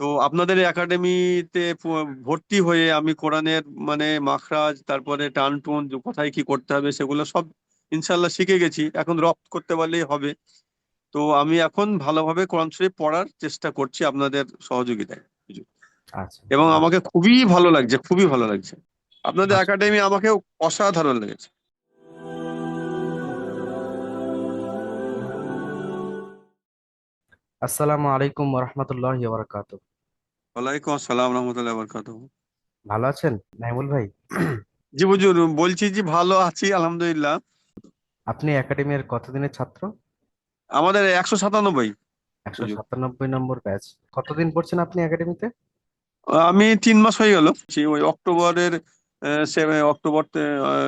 তো আপনাদের একাডেমিতে ভর্তি হয়ে আমি কোরআনের মানে মাখরাজ তারপরে টান টুন কোথায় কি করতে হবে সেগুলো সব ইনশাল্লাহ শিখে গেছি। এখন রপ্ত করতে পারলেই হবে। তো আমি এখন ভালোভাবে কোরআন শরীফ পড়ার চেষ্টা করছি আপনাদের সহযোগিতায়। আচ্ছা। এবং আমাকে খুবই ভালো লাগছে খুবই ভালো লাগছে। আপনাদের আচ্ছা। একাডেমি আমাকে অসাধারণ লেগেছে। আসসালামু আলাইকুম রহমতুল্লাহ বারাকাত ওয়ালাইকুম আসসালাম রহমতুল্লাহ বরকাতুহ ভালো আছেন নাইমুল ভাই? জি হুজুর বলছি যে ভালো আছি আলহামদুলিল্লাহ। আপনি একাডেমির কতদিনের ছাত্র? আমাদের একশো সাতানব্বই। একশো সাতানব্বই নম্বর ব্যাচ। কতদিন পড়ছেন আপনি একাডেমিতে? আমি তিন মাস হয়ে গেল। ওই অক্টোবরের অক্টোবর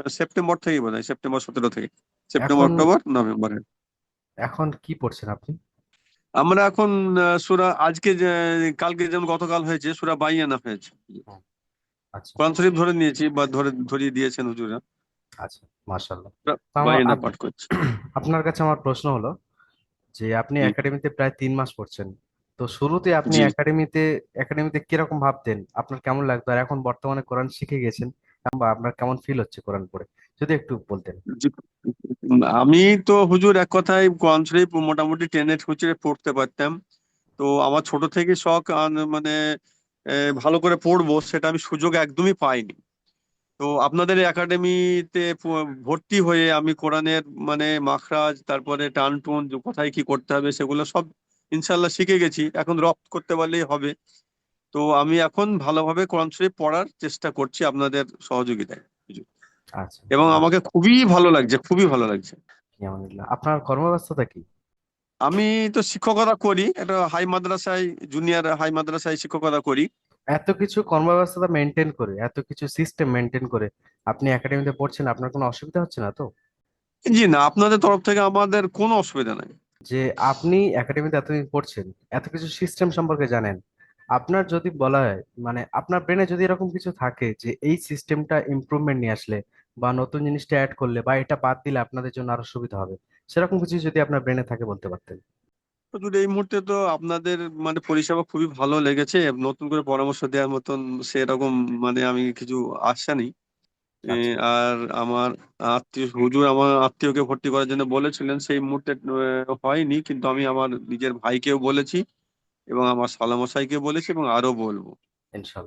সেপ্টেম্বর থেকে বোধ হয় সেপ্টেম্বর সতেরো থেকে। সেপ্টেম্বর এখন- অক্টোবর নভেম্বরে এখন কি পড়ছেন আপনি? আমরা এখন সুরা আজকে কালকে যেমন গতকাল হয়েছে সুরা বাইয়ানা হয়েছে। আচ্ছা। কোরআন শরীফ ধরে নিয়েছি বা ধরে ধরিয়ে দিয়েছেন হুজুরা। আচ্ছা মাশাআল্লাহ। বাইয়ানা পাঠ করছি। আপনার কাছে আমার প্রশ্ন হলো যে আপনি একাডেমিতে প্রায় তিন মাস পড়ছেন। তো শুরুতে আপনি। একাডেমিতে একাডেমিতে কীরকম ভাবতেন? আপনার কেমন লাগতো? আর এখন বর্তমানে কোরআন শিখে গেছেন। বা আপনার কেমন ফিল হচ্ছে কোরআন পড়ে? যদি একটু বলতেন। আমি তো হুজুর এক কথায় কোরআন শরীফ মোটামুটি টেনে খুচরে পড়তে পারতাম। তো আমার ছোট থেকে শখ মানে ভালো করে পড়ব সেটা আমি সুযোগ একদমই পাইনি। তো আপনাদের একাডেমিতে ভর্তি হয়ে আমি কোরআনের মানে মাখরাজ, তারপরে টান টুন কোথায় কি করতে হবে সেগুলো সব ইনশাল্লাহ শিখে গেছি। এখন রপ্ত করতে পারলেই হবে। তো আমি এখন ভালোভাবে কোরআন শরীফ পড়ার চেষ্টা করছি আপনাদের সহযোগিতায়। আচ্ছা। এবং আমাকে খুবই ভালো লাগছে খুবই ভালো লাগছে। আপনার কর্মব্যস্ততা কি? আমি তো শিক্ষকতা করি একটা হাই মাদ্রাসায় জুনিয়র হাই মাদ্রাসায় শিক্ষকতা করি। এত কিছু কর্মব্যস্ততা মেনটেন করে এত কিছু সিস্টেম মেনটেন করে আপনি একাডেমিতে পড়ছেন আপনার কোনো অসুবিধা হচ্ছে না তো? জি না আপনাদের তরফ থেকে আমাদের কোনো অসুবিধা নাই। যে আপনি একাডেমিতে এতদিন পড়ছেন এত কিছু সিস্টেম সম্পর্কে জানেন আপনার যদি বলা হয় মানে আপনার ব্রেনে যদি এরকম কিছু থাকে যে এই সিস্টেমটা ইমপ্রুভমেন্ট নিয়ে আসলে বা নতুন জিনিসটা অ্যাড করলে বা এটা বাদ দিলে আপনাদের জন্য আরও সুবিধা হবে সেরকম কিছু যদি আপনার ব্রেনে থাকে বলতে পারতেন। এই মুহূর্তে তো আপনাদের মানে পরিষেবা খুবই ভালো লেগেছে নতুন করে পরামর্শ দেওয়ার মতন সেরকম মানে আমি কিছু আশা নেই। আচ্ছা। আর আমার আত্মীয় হুজুর আমার আত্মীয়কে ভর্তি করার জন্য বলেছিলেন সেই মুহূর্তে হয়নি কিন্তু আমি আমার নিজের ভাইকেও বলেছি। এবং আমার সালামশাইকে বলেছি এবং আরও বলব।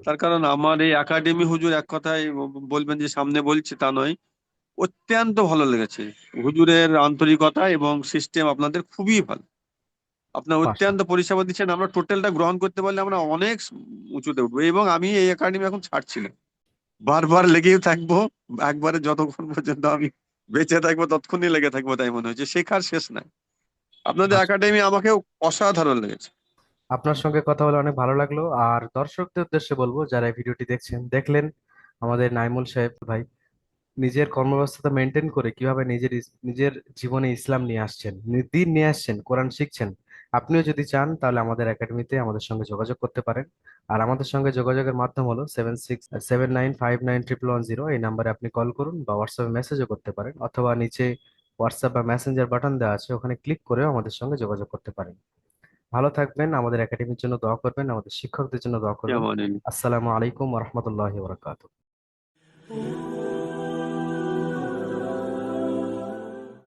তার কারণ আমার এই একাডেমি হুজুর এক কথায় বলবেন যে সামনে বলছি তা নয় অত্যন্ত ভালো লেগেছে। হুজুরের আন্তরিকতা এবং সিস্টেম আপনাদের খুবই ভালো। আপনার অত্যন্ত পরিষেবা দিচ্ছেন। আমরা টোটালটা গ্রহণ করতে পারলে আমরা অনেক উঁচুতে উঠবো এবং আমি এই একাডেমি এখন ছাড়ছি না। বারবার লেগেই থাকব একবারে যতক্ষণ পর্যন্ত আমি বেঁচে থাকব ততক্ষণই লেগে থাকব তাই মনে হচ্ছে। শেখার শেষ নাই। আপনাদের। একাডেমি আমাকে অসাধারণ লেগেছে। আপনার সঙ্গে কথা বলে অনেক ভালো লাগল। আর দর্শকদের উদ্দেশ্যে বলব, যারা এই ভিডিওটি দেখছেন, দেখলেন আমাদের নাইমুল সাহেব ভাই, নিজের কর্মব্যস্ততা মেনটেন করে কীভাবে নিজের নিজের জীবনে ইসলাম নিয়ে আসছেন দিন নিয়ে আসছেন, কোরআন শিখছেন, আপনিও যদি চান তাহলে আমাদের একাডেমিতে আমাদের সঙ্গে যোগাযোগ করতে পারেন। আর আমাদের সঙ্গে যোগাযোগের মাধ্যম হলো seven six, seven nine five nine triple one zero, এই নাম্বারে আপনি কল করুন বা হোয়াটসঅ্যাপে মেসেজও করতে পারেন, অথবা নিচে হোয়াটসঅ্যাপ বা মেসেঞ্জার বাটন দেওয়া আছে, ওখানে ক্লিক করেও আমাদের সঙ্গে যোগাযোগ করতে পারেন। ভালো থাকবেন আমাদের একাডেমির জন্য দোয়া করবেন আমাদের শিক্ষকদের জন্য দোয়া করবেন। আসসালামু আলাইকুম রহমতুল্লাহ বরকাত